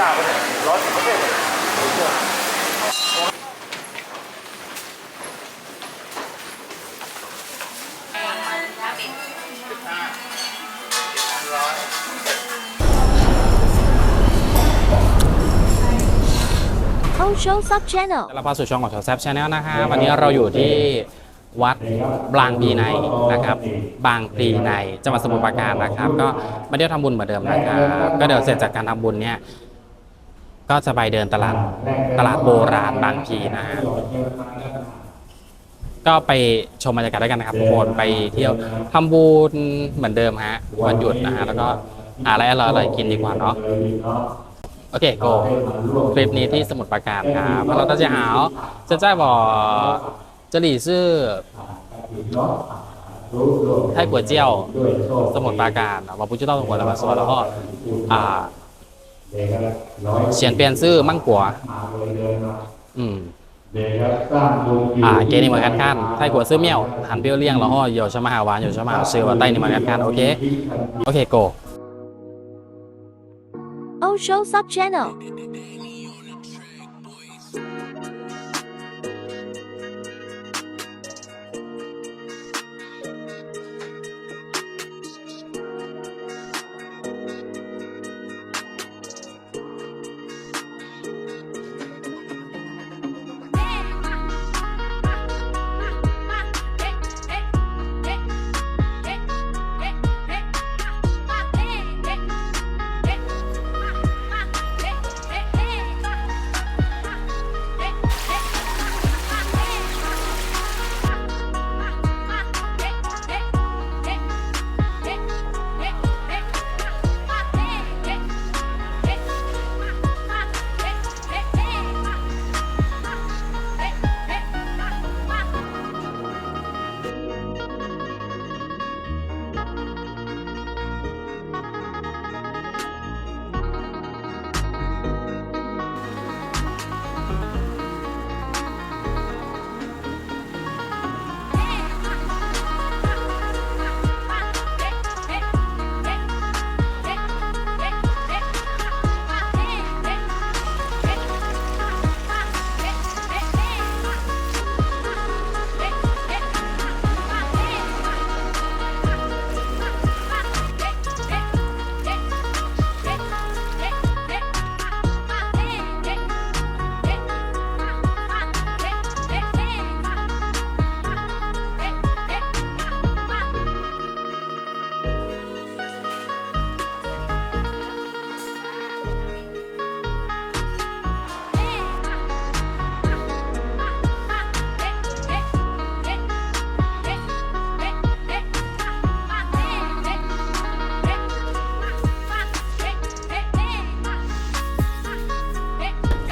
เจ้าไปเลยร้อยสิบเปอร์เซ็นต์าช่องซับชแนล เราพาสู่ช่องของแถวแซฟชาแนลนะฮะวันนี้เราอยู่ที่วัดบางปีในนะครับ บางปีในจังหวัดสมุทรปราการนะครับ ก็มาเดี๋ยวทำบุญเหมือนเดิมนะครับ ก็เดี๋ยวเสร็จจากการทำบุญเนี่ย ก็สบายเดินตลาดตลาดโบราณบางพีนะฮะก็ไปชมบรรยากาศด้วยกันนะครับทุกคนไปเที่ยวทำบุญเหมือนเดิมฮะวันหยุดนะฮะแล้วก็หาอะไรอร่อยๆกินดีกว่าเนาะโอเคโกคลิปนี้ที่สมุดประการครับเราตั้งใจหาจะจ้าบอจะหลีซื่อไทยกวยเจียว สมุดประการเราพูดชื่อเล่าสมุดแล้วาสแล้วก็อ่า เสียนเปลี่ยนซื้อมั่งกัวอืมอ่าเกนี่เหมือนกันกันไทยกัวซื้อเมี่ยวหันเปี้ยวเลี้ยงแล้วห่อโยชมาหาวานอยชมาหาซื้อว่าไต้นี่เหมือนกันกันโอเคโอเคโก Oh Show Sub Channel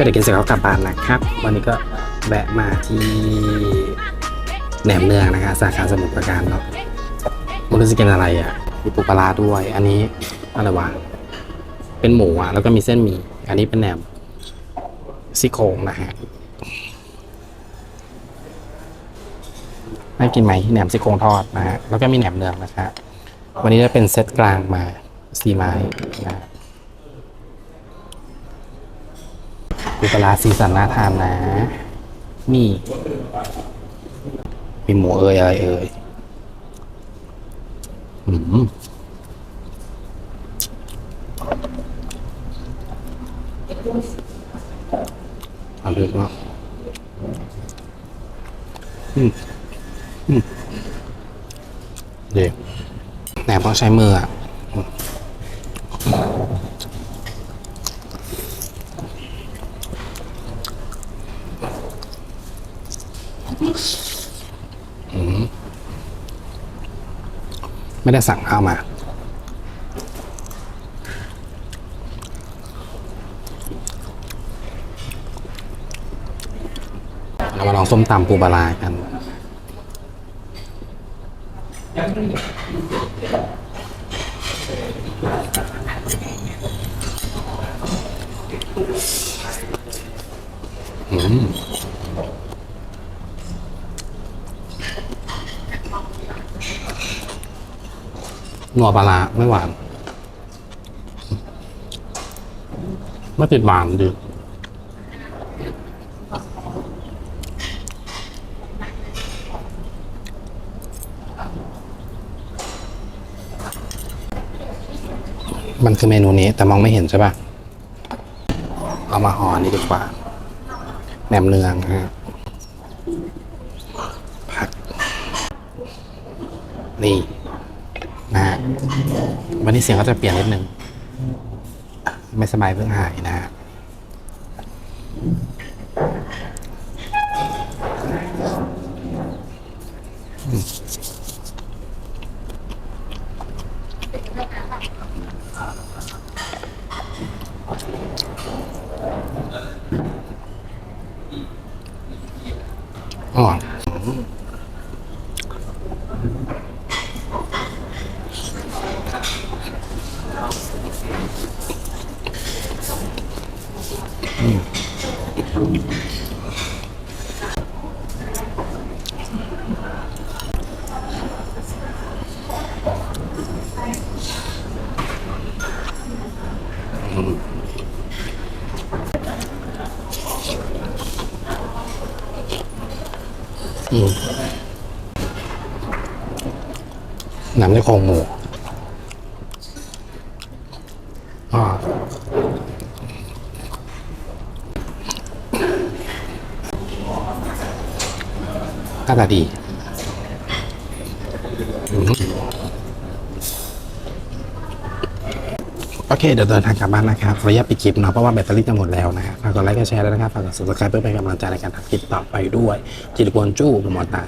ดี๋ยวกินเสร็จก็กลับบ้านนะครับ วันนี้ก็แวะมาที่แหนมเนืองนะครับสาขาสมุทรปราการเนาะไมันรู้จะกินอะไรอะมีปูปลาด้วย อันนี้อะไรวะเป็นหมูอะ แล้วก็มีเส้นหมี่ อันนี้เป็นแหนมซี่โครงนะฮะน่ากินไหมแหนมซี่โครงทอดนะฮะ แล้วก็มีแหนมเนืองนะครับวันนี้จะเป็นเซตกลางมาสี่ไม้นะฮะ ปูปลาร้าสีสันน่าทานนะ นี่ มีหมูเอ่ยอะไรเอ่ยอืมอร่อยมากอืมอืมเดี๋ยวแหนมต้อใช้มืออะ ไม่ได้สั่งข้าวมา เรามาลองส้มตำปูปลาร้ากันอืม นัวปลาร้าไม่หวาน ไม่ติดหวานดีมันคือเมนูนี้แต่มองไม่เห็นใช่ปะเอามาห่อนี่ดีกว่าแหนมเนืองฮะผักนี่ วันนี้เสียงก็จะเปลี่ยนนิดนึง ไม่สบายเพิ่งหายนะฮะอืมอ๋ หนังในคองหมูอ๋อหน้าตาดี อืม โอเค เดี๋ยวเดินทางกลับบ้านนะครับขออนุญาตปิดคลิปเนาะเพราะว่าแบตเตอรี่จะหมดแล้วนะฮะฝากกดไลค์กดแชร์ด้วยนะครับฝากกด subscribe เพื่อเป็นกำลังใจในการทำคลิปต่อไปด้วย จิตรกวนจู้หมอตา